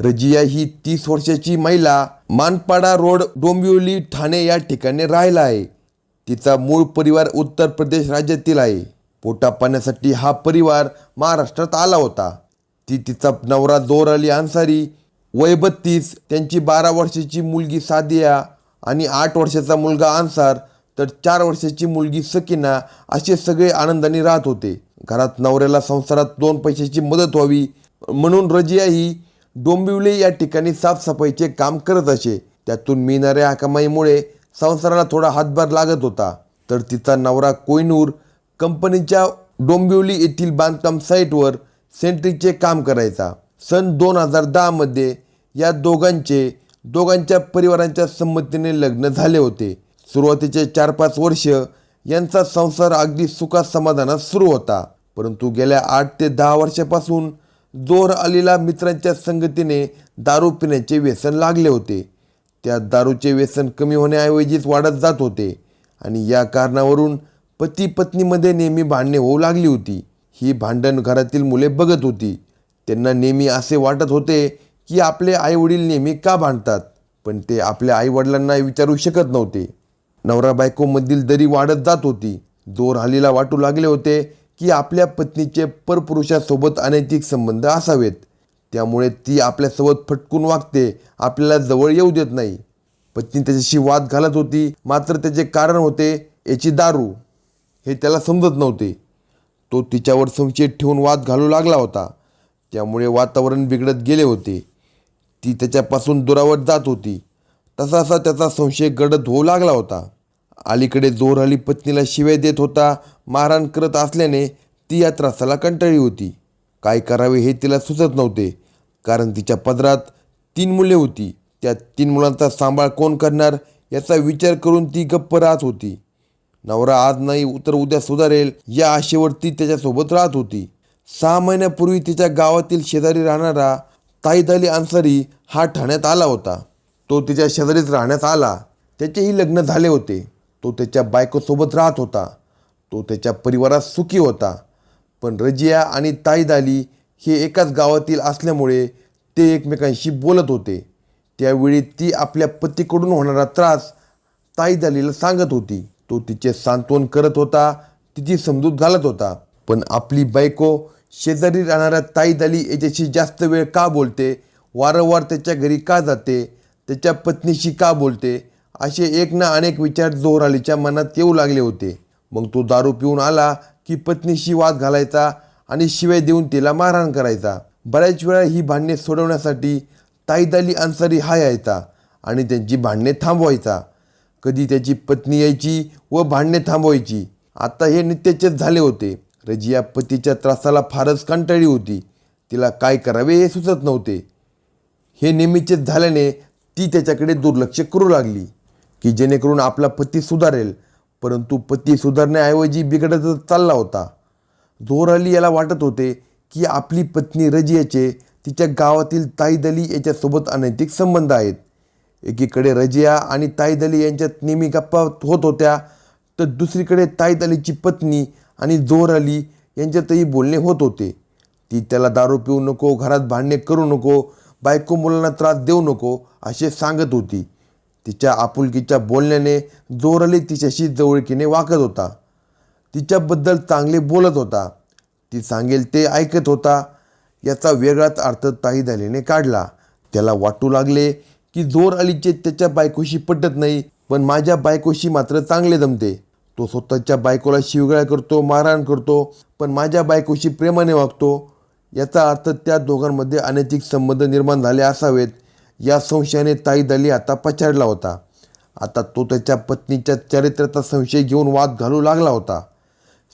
रजिया ही तीस वर्षाची महिला मानपाडा रोड डोंबिवली ठाणे या ठिकाणी राहिला आहे. तिचा मूळ परिवार उत्तर प्रदेश राज्यातील आहे. पोटा पाण्यासाठी हा परिवार महाराष्ट्रात आला होता. ती तिचा नवरा जोर अली अन्सारी वय बत्तीस त्यांची बारा वर्षाची मुलगी सादिया आणि आठ वर्षाचा मुलगा अन्सार तर चार वर्षाची मुलगी सकिना असे सगळे आनंदाने राहत होते. घरात नवऱ्याला संसारात दोन पैशाची मदत व्हावी म्हणून रजिया ही डोंबिवली या ठिकाणी साफसफाईचे काम करत असे. त्यातून मिळणाऱ्या कमाईमुळे संसाराला थोडा हातभार लागत होता. तर तिचा नवरा कोयनूर कंपनीच्या डोंबिवली येथील बांधकाम साईटवर सेंट्रिकचे काम करायचा. सन दोन हजार दहामध्ये या दोघांचे दोघांच्या परिवारांच्या संमतीने लग्न झाले होते. सुरुवातीचे चार पाच वर्ष यांचा संसार अगदी सुखासमाधानात सुरू होता. परंतु गेल्या आठ ते दहा वर्षापासून जोर अलीला मित्रांच्या संगतीने दारू पिण्याचे व्यसन लागले होते. त्या दारूचे व्यसन कमी होण्याऐवजीच वाढत जात होते आणि या कारणावरून पती पत्नीमध्ये नेहमी भांडणे होऊ लागली होती. ही भांडण घरातील मुले बघत होती. त्यांना नेहमी असे वाटत होते की आपले आईवडील नेहमी का भांडतात पण ते आपल्या आईवडिलांना विचारू शकत नव्हते. नवरा बायकोमधील दरी वाढत जात होती. जोर हालीला वाटू लागले होते की आपल्या पत्नीचे परपुरुषासोबत अनैतिक संबंध असावेत. त्यामुळे ती आपल्यासोबत फटकून वागते आपल्याला जवळ येऊ देत नाही. पत्नी त्याच्याशी वाद घालत होती मात्र त्याचे कारण होते याची दारू. हे त्याला समजत नव्हते. तो तिच्यावर संशय ठेवून वाद घालू लागला होता. त्यामुळे वातावरण बिघडत गेले होते. ती त्याच्यापासून दुरावत जात होती. तसा असा त्याचा संशय गडद होऊ लागला होता. अलीकडे जोरहली पत्नीला शिव्या देत होता मारहाण करत असल्याने ती या त्रासाला कंटाळी होती. काय करावे हे तिला सुचत नव्हते कारण तिच्या पदरात तीन मुले होती. त्या तीन मुलांचा सांभाळ कोण करणार याचा विचार करून ती गप्प राहत होती. नवरा आज नाही तर उद्या सुधारेल या आशेवर ती त्याच्यासोबत राहत होती. सहा महिन्यापूर्वी तिच्या गावातील शेजारी राहणारा ताईद अली अन्सारी हा ठाण्यात आला होता. तो तिच्या शेजारीच राहण्यात आला. त्याचेही लग्न झाले होते. तो त्याच्या बायकोसोबत राहत होता. तो त्याच्या परिवारात सुखी होता. पण रजिया आणि ताईदाली हे एकाच गावातील असल्यामुळे ते एकमेकांशी बोलत होते. त्यावेळी ती आपल्या पतीकडून होणारा त्रास ताईदालीला सांगत होती. तो तिचे सांत्वन करत होता तिची समजूत घालत होता. पण आपली बायको शेजारी राहणाऱ्या ताईदाली याच्याशी जास्त वेळ का बोलते? वारंवार त्याच्या घरी का जाते? त्याच्या पत्नीशी का बोलते? असे एक ना अनेक विचार जोहरालीच्या मनात येऊ लागले होते. मग तो दारू पिऊन आला की पत्नीशी वाद घालायचा आणि शिवाय देऊन तिला मारहाण करायचा. बऱ्याच वेळा ही भांडणे सोडवण्यासाठी ताईद अली अन्सारी हा यायचा आणि त्यांची भांडणे थांबवायचा. कधी त्याची पत्नी यायची व भांडणे थांबवायची. आता हे नित्याचेच झाले होते. रजिया पतीच्या त्रासाला फारच कंटाळी होती. तिला काय करावे हे सुचत नव्हते. हे नेहमीचेच झाल्याने ती त्याच्याकडे दुर्लक्ष करू लागली. की जेणेकरून आपला पती सुधारेल. परंतु पती सुधारण्याऐवजी बिघडतच चालला होता. जोर अली याला वाटत होते की आपली पत्नी रजियाचे तिच्या गावातील ताईद अली याच्यासोबत अनैतिक संबंध आहेत. एकीकडे रजिया आणि ताईद अली यांच्यात नेहमी गप्पा होत होत्या तर दुसरीकडे ताईद अलीची पत्नी आणि जोहर अली यांच्यातही बोलणे होत होते. ती त्याला दारू पिऊ नको घरात भांडणे करू नको बायको मुलांना त्रास देऊ नको असे सांगत होती. तिच्या आपुलकीच्या बोलण्याने जोरली तिच्याशी जवळकीने वागत होता. तिच्याबद्दल चांगले बोलत होता. ती सांगेल ते ऐकत होता. याचा वेगळाच अर्थ ताई अलीने काढला. त्याला वाटू लागले की जोर अलीचे त्याच्या बायकोशी पटत नाही पण माझ्या बायकोशी मात्र चांगले जमते. तो स्वतःच्या बायकोला शिवगाळ करतो मारहाण करतो पण माझ्या बायकोशी प्रेमाने वागतो. याचा अर्थ त्या दोघांमध्ये अनैतिक संबंध निर्माण झाले असावेत. या संशयाने ताई दली आता पछाडला होता. आता तो त्याच्या पत्नीच्या चरित्राचा संशय घेऊन वाद घालू लागला होता.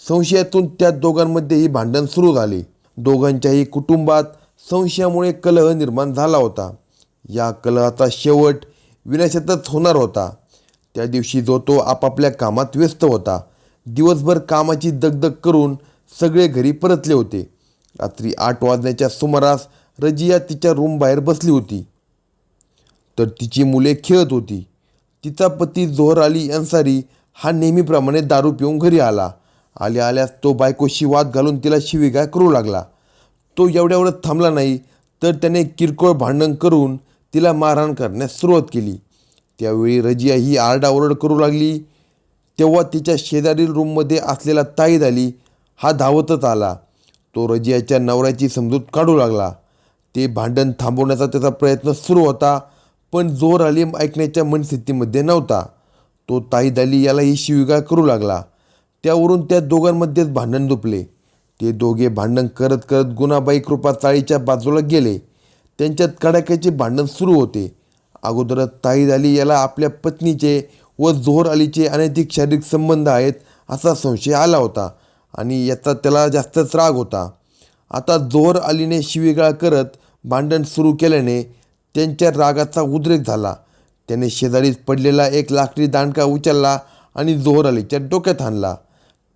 संशयातून त्या दोघांमध्येही भांडण सुरू झाले. दोघांच्याही कुटुंबात संशयामुळे कलह निर्माण झाला होता. या कलहाचा शेवट विनाशातच होणार होता. त्या दिवशी जो तो आपापल्या कामात व्यस्त होता. दिवसभर कामाची दगदग करून सगळे घरी परतले होते. रात्री आठ वाजण्याच्या सुमारास रजिया तिच्या रूमबाहेर बसली होती. तर तिची मुले खेळत होती. तिचा पती जोहर अली अन्सारी हा नेहमीप्रमाणे दारू पिऊन घरी आला. आल्या आल्यास तो बायकोशी वाद घालून तिला शिवीगाय करू लागला. तो एवढ्यावरच थांबला नाही तर त्याने किरकोळ भांडण करून तिला मारहाण करण्यास सुरुवात केली. त्यावेळी रजिया ही आरडाओरड करू लागली. तेव्हा तिच्या शेजारील रूममध्ये असलेला ताईद अली हा धावतच आला. तो रजियाच्या नवऱ्याची समजूत काढू लागला. ते भांडण थांबवण्याचा त्याचा प्रयत्न सुरू होता. पण जोर अलीम ऐकण्याच्या मनस्थितीमध्ये नव्हता. तो ताईद अली यालाही शिवीगाळ करू लागला. त्यावरून त्या दोघांमध्येच भांडण दुपले. ते दोघे भांडण करत करत गुणाबाई कृपा चाळीच्या बाजूला गेले. त्यांच्यात कडाक्याचे भांडण सुरू होते. अगोदरच ताईद अली याला आपल्या पत्नीचे व जोहर अलीचे अनैतिक शारीरिक संबंध आहेत असा संशय आला होता आणि याचा त्याला जास्तच राग होता. आता जोहर अलीने शिवीगाळ करत भांडण सुरू केल्याने त्यांच्या रागाचा उद्रेक झाला. त्याने शेजारीच पडलेला एक लाकडी दांडका उचलला आणि जोहर अलीच्या डोक्यात आणला.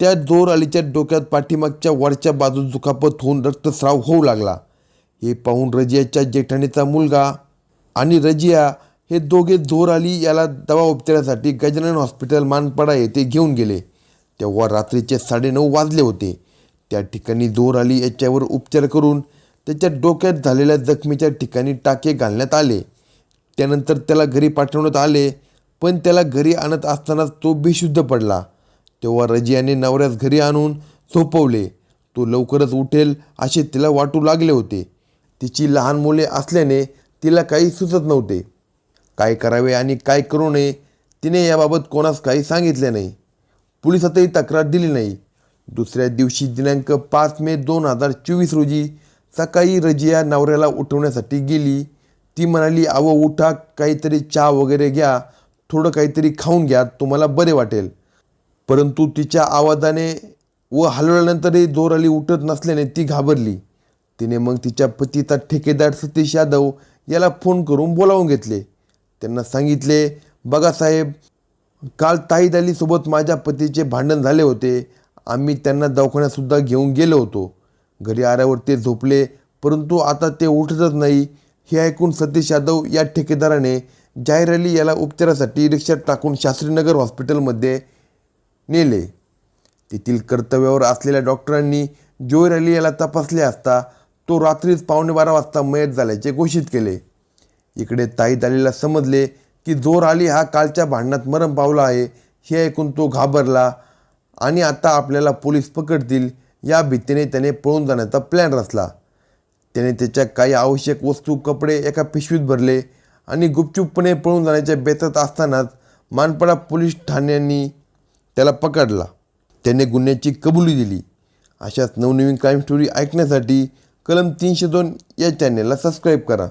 त्या जोहर अलीच्या डोक्यात पाठीमागच्या वरच्या बाजूस दुखापत होऊन रक्तस्राव होऊ लागला. हे पाहून रजियाच्या जेठाणीचा मुलगा आणि रजिया हे दोघे जोर अली याला दवा उपचारासाठी गजानन हॉस्पिटल मानपाडा येथे घेऊन गेले. तेव्हा रात्रीचे साडेनऊ वाजले होते. त्या ठिकाणी जोर अली याच्यावर उपचार करून त्याच्या डोक्यात झालेल्या जखमीच्या ठिकाणी टाके घालण्यात आले. त्यानंतर त्याला घरी पाठवण्यात आले पण त्याला घरी आणत असतानाच तो बेशुद्ध पडला. तेव्हा रजियाने नवऱ्यास घरी आणून झोपवले. तो लवकरच उठेल असे तिला वाटू लागले होते. तिची लहान मुले असल्याने तिला काही सुचत नव्हते. काय करावे आणि काय करू नये तिने याबाबत कोणास काही सांगितले नाही. पोलिसातही तक्रार दिली नाही. दुसऱ्या दिवशी दिनांक पाच मे दोन हजार चोवीस रोजी सकाळी रजिया नवऱ्याला उठवण्यासाठी गेली. ती म्हणाली अहो उठा काहीतरी चहा वगैरे घ्या थोडं काहीतरी खाऊन घ्या तुम्हाला बरे वाटेल. परंतु तिच्या आवाजाने व हलवल्यानंतरही जोर आली उठत नसल्याने ती घाबरली. तिने मग तिच्या पतीचा ठेकेदार सतीश यादव याला फोन करून बोलावून घेतले. त्यांना सांगितले बघा साहेब काल ताईद अलीसोबत माझ्या पतीचे भांडण झाले होते. आम्ही त्यांना दवाखान्यातसुद्धा घेऊन गेलो होतो. घरी आल्यावर ते झोपले परंतु आता ते उठतच नाही. हे ऐकून सतीश यादव या ठेकेदाराने जाहीर अली याला उपचारासाठी रिक्षात टाकून शास्त्रीनगर हॉस्पिटलमध्ये नेले. तेथील कर्तव्यावर असलेल्या डॉक्टरांनी जोयर अली याला तपासले असता तो रात्रीच पावणे बारा वाजता मयत झाल्याचे घोषित केले. इकडे ताई अलीला समजले की जोर अली हा कालच्या भांडणात मरण पावला आहे हे ऐकून तो घाबरला आणि आता आपल्याला पोलीस पकडतील. या भीतीने त्याने पळून जाण्याचा प्लॅन रचला. त्याने त्याच्या काही आवश्यक वस्तू कपडे एका पिशवीत भरले आणि गुपचूपपणे पळून जाण्याच्या बेतात असतानाच मानपाडा पोलीस ठाण्यांनी त्याला पकडला. त्याने गुन्ह्याची कबुली दिली. अशाच नवनवीन क्राईम स्टोरी ऐकण्यासाठी कलम तीनशे दोन या चॅनेलला सबस्क्राईब करा.